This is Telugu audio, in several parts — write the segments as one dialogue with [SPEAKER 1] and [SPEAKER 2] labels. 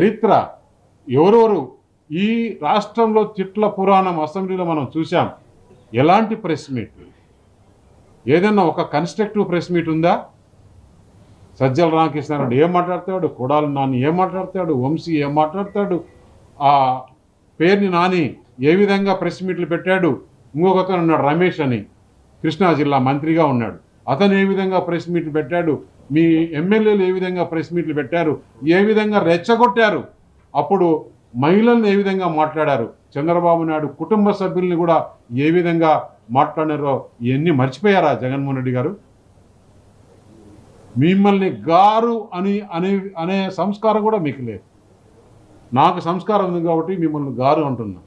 [SPEAKER 1] చరిత్ర ఎవరెవరు ఈ రాష్ట్రంలో తిట్ల పురాణం అసెంబ్లీలో మనం చూసాం ఎలాంటి ప్రెస్ మీట్? ఏదన్నా ఒక కన్స్ట్రక్టివ్ ప్రెస్ మీట్ ఉందా? సజ్జల రామకృష్ణారెడ్డి ఏం మాట్లాడతాడు? కొడాలి నాని ఏం మాట్లాడతాడు? వంశీ ఏం మాట్లాడతాడు? ఆ పేరుని నాని ఏ విధంగా ప్రెస్ మీట్లు పెట్టాడు? ఇంకొకతను ఉన్నాడు రమేష్ అని. కృష్ణా జిల్లా మంత్రిగా ఉన్నాడు. అతను ఏ విధంగా ప్రెస్ మీట్లు పెట్టాడు? మీ ఎమ్మెల్యేలు ఏ విధంగా ప్రెస్ మీట్లు పెట్టారు? ఏ విధంగా రెచ్చగొట్టారు? అప్పుడు మహిళలను ఏ విధంగా మాట్లాడారు? చంద్రబాబు నాయుడు కుటుంబ సభ్యుల్ని కూడా ఏ విధంగా మాట్లాడారో ఇవన్నీ మర్చిపోయారా జగన్మోహన్ రెడ్డి గారు? మిమ్మల్ని గారు అని అనే అనే సంస్కారం కూడా మీకు లేదు. నాకు సంస్కారం ఉంది కాబట్టి మిమ్మల్ని గారు అంటున్నా.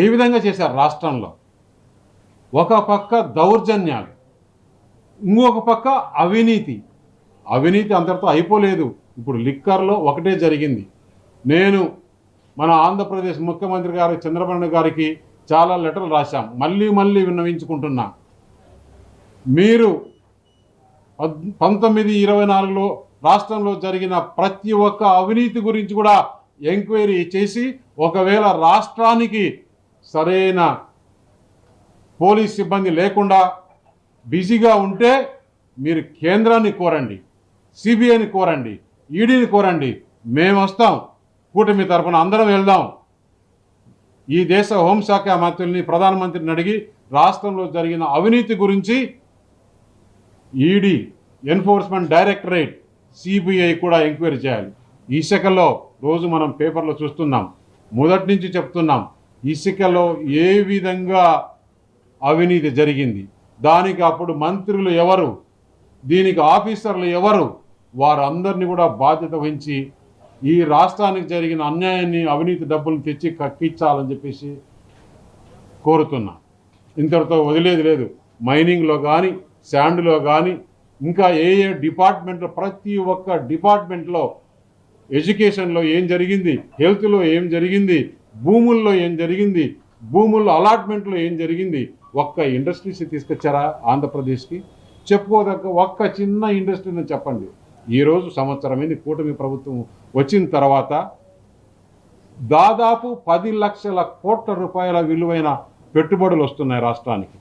[SPEAKER 1] ఏ విధంగా చేశారు రాష్ట్రంలో? ఒక పక్క దౌర్జన్యాలు ఇంకొక పక్క అవినీతి. అవినీతి అంతటితో అయిపోలేదు. ఇప్పుడు లిక్కర్లో ఒకటే జరిగింది. నేను మన ఆంధ్రప్రదేశ్ ముఖ్యమంత్రి గారు చంద్రబాబు గారికి చాలా లెటర్లు రాశాం. మళ్ళీ మళ్ళీ విన్నవించుకుంటున్నా. మీరు పద్- పంతొమ్మిది ఇరవై నాలుగులో రాష్ట్రంలో జరిగిన ప్రతి ఒక్క అవినీతి గురించి కూడా ఎంక్వైరీ చేసి ఒకవేళ రాష్ట్రానికి సరైన పోలీస్ సిబ్బంది లేకుండా బిజీగా ఉంటే మీరు కేంద్రాన్ని కోరండి సిబిఐని కోరండి ఈడీని కోరండి. మేము వస్తాం. కూటమి తరఫున అందరం వెళ్దాం. ఈ దేశ హోంశాఖ మంత్రుల్ని ప్రధానమంత్రిని అడిగి రాష్ట్రంలో జరిగిన అవినీతి గురించి ఈడీ ఎన్ఫోర్స్మెంట్ డైరెక్టరేట్ సిబిఐ కూడా ఎంక్వైరీ చేయాలి. ఇసుకలో రోజు మనం పేపర్లో చూస్తున్నాం. మొదటి నుంచి చెప్తున్నాం. ఇసుకలో ఏ విధంగా అవినీతి జరిగింది. దానికి అప్పుడు మంత్రులు ఎవరు? దీనికి ఆఫీసర్లు ఎవరు? వారందరినీ కూడా బాధ్యత వహించి ఈ రాష్ట్రానికి జరిగిన అన్యాయాన్ని అవినీతి డబ్బులు తెచ్చి కక్కించాలని చెప్పేసి కోరుతున్నా. ఇంతటితో వదిలేది లేదు. మైనింగ్లో కానీ శాండ్లో కానీ ఇంకా ఏ ఏ డిపార్ట్మెంట్లో ప్రతి ఒక్క డిపార్ట్మెంట్లో ఎడ్యుకేషన్లో ఏం జరిగింది? హెల్త్లో ఏం జరిగింది? భూముల్లో ఏం జరిగింది? భూముల్లో అలాట్మెంట్లో ఏం జరిగింది? ఒక్క ఇండస్ట్రీస్ తీసుకొచ్చారా ఆంధ్రప్రదేశ్కి? చెప్పుకోదగ్గ ఒక్క చిన్న ఇండస్ట్రీని చెప్పండి. ఈరోజు సంవత్సరమైంది కూటమి ప్రభుత్వం వచ్చిన తర్వాత దాదాపు పది లక్షల కోట్ల రూపాయల విలువైన పెట్టుబడులు వస్తున్నాయి రాష్ట్రానికి.